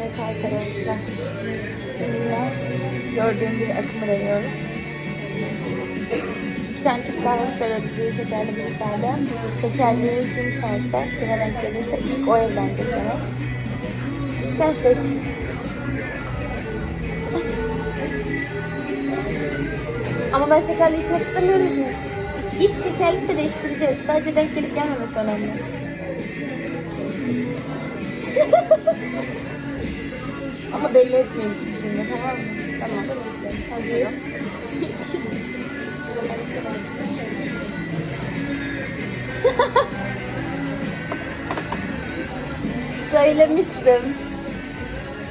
Evet arkadaşlar. Şimdi yine gördüğüm bir akımı deniyoruz. İki tane Türk kahvesi söyledik bir şekerli bir sade. Şekerliyi kim içerse, kime renk gelirse ilk o evlenecek demek. Sen seç. Ama ben şekerli içmek istemiyorum ki. İç şekerliyse değiştireceğiz. Sadece denk gelip gelmemesi önemli. Ama belli etmeyin içtiğini tamam mı? Tamam. Hazır. Söylemiştim.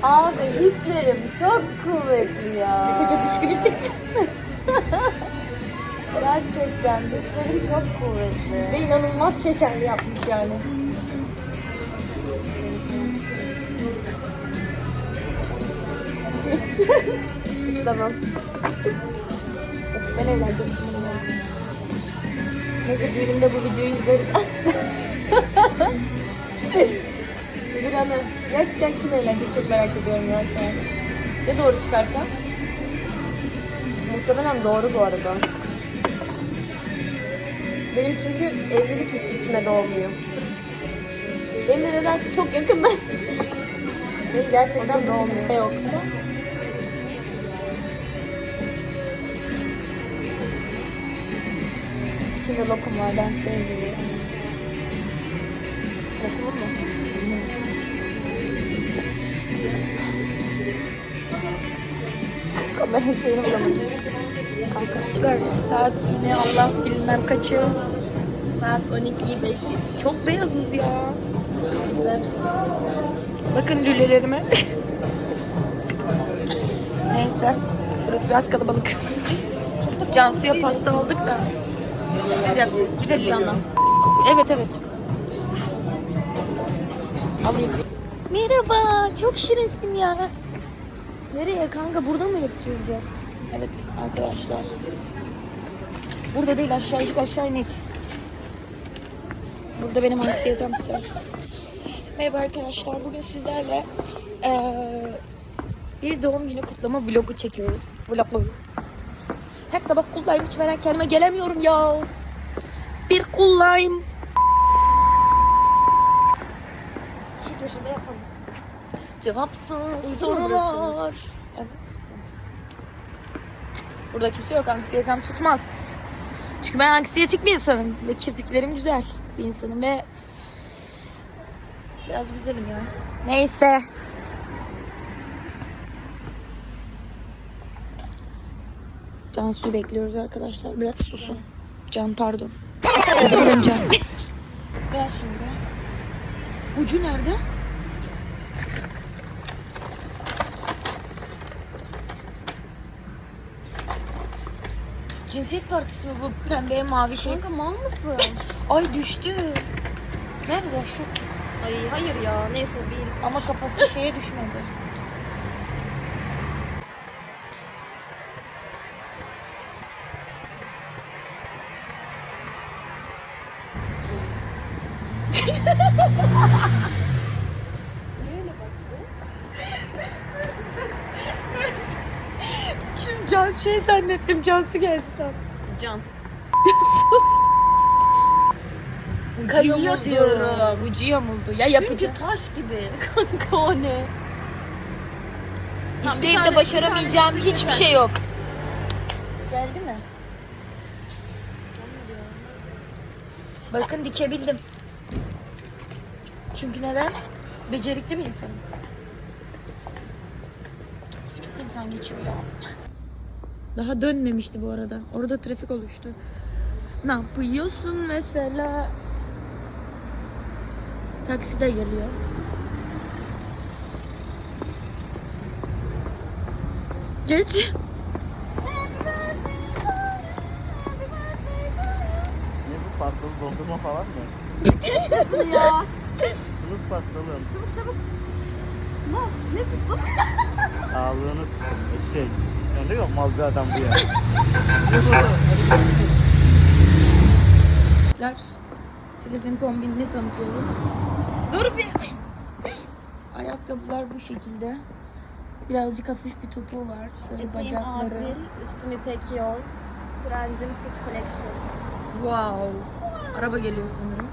Abi hislerim çok kuvvetli ya. Koca düşkünü çıktı. Gerçekten hislerim çok kuvvetli. Ve inanılmaz şekerli yapmış yani. İstemem. Of, ben evleneceğim sizinle. Neyse düğünümde bu videoyu izleriz. Bir anı. Gerçekten kim evlenecek çok merak ediyorum ya şu an. Ne doğru çıkarsa? Muhtemelen doğru bu arada. Benim çünkü evlilik hiç içime doğmuyor. Benim de nedense çok yakında. Benim gerçekten doğmuyor. yok. İçinde lokum var ben sevmiyorum. Lokum mu? Kamera şeyini bulamadım. Arkadaşlar saat yine Allah bilmem kaçı. Saat 12'yi 5 geçiyor. Çok beyazız ya. Güzel şey. Bakın lülelerime. Neyse. Burası biraz kalabalık. Cansu'ya pasta aldık da. Biz yapacağız. Bir de canla. Evet evet. Alayım. Merhaba. Çok şirinsin ya. Nereye kanka? Burada mı yapacağız? Evet arkadaşlar. Burada değil aşağıcık aşağı inek. Burada benim anksiyetem güzel. Merhaba arkadaşlar. Bugün sizlerle eee, bir doğum günü kutlama vlogu çekiyoruz. Vloglu. Her sabah kullayım içmeden kendime gelemiyorum ya. Bir kullayım. Şu köşede yapalım. Cevapsız sorular. Evet. Burada kimse yok. Anksiyetem tutmaz. Çünkü ben anksiyetik bir insanım. Ve kirpiklerim güzel bir insanım. Ve biraz güzelim ya. Neyse. Cansu'yu bekliyoruz arkadaşlar. Biraz susun. Can pardon. Can. Gel şimdi. Ucu nerede? Cinsiyet partisi mi bu pembe mavi şey? Kanka mal mısın? Ay düştü. Nerede şu? Ay hayır ya. Neyse bir. Ama kafası şeye düşmedi. Kim Can şey zannettim Cansu geldi sen. Can. Sus. Kayıyor yamuldu. diyorum. Ucu yamuldu. Ya. Çünkü taş gibi. Kanka o ne? Tamam, bir İsteyip tane- de başaramayacağım bir tane hiçbir yeter. şey yok. Geldi mi? Bakın dikebildim. Çünkü neden? Becerikli bir insanım. Çok insan geçiyor ya. Daha dönmemişti bu arada. Orada trafik oluştu. Ne yapıyorsun mesela? Taksi de geliyor. Geç. Ne bu pastalı dondurma falan mı? ya. Pastalım. Çabuk çabuk. Ne? Ne tuttun? Sağlığını tutun. Eşek. Yani yok mal bir adam bu ya. Filiz'in kombinini tanıtıyoruz. Dur bir. Ayakkabılar bu şekilde. Birazcık hafif bir topuğu var. Şöyle Eteğim bacakları. adil, üstüm ipek yol. Trencim süt collection. Wow. Araba geliyor sanırım.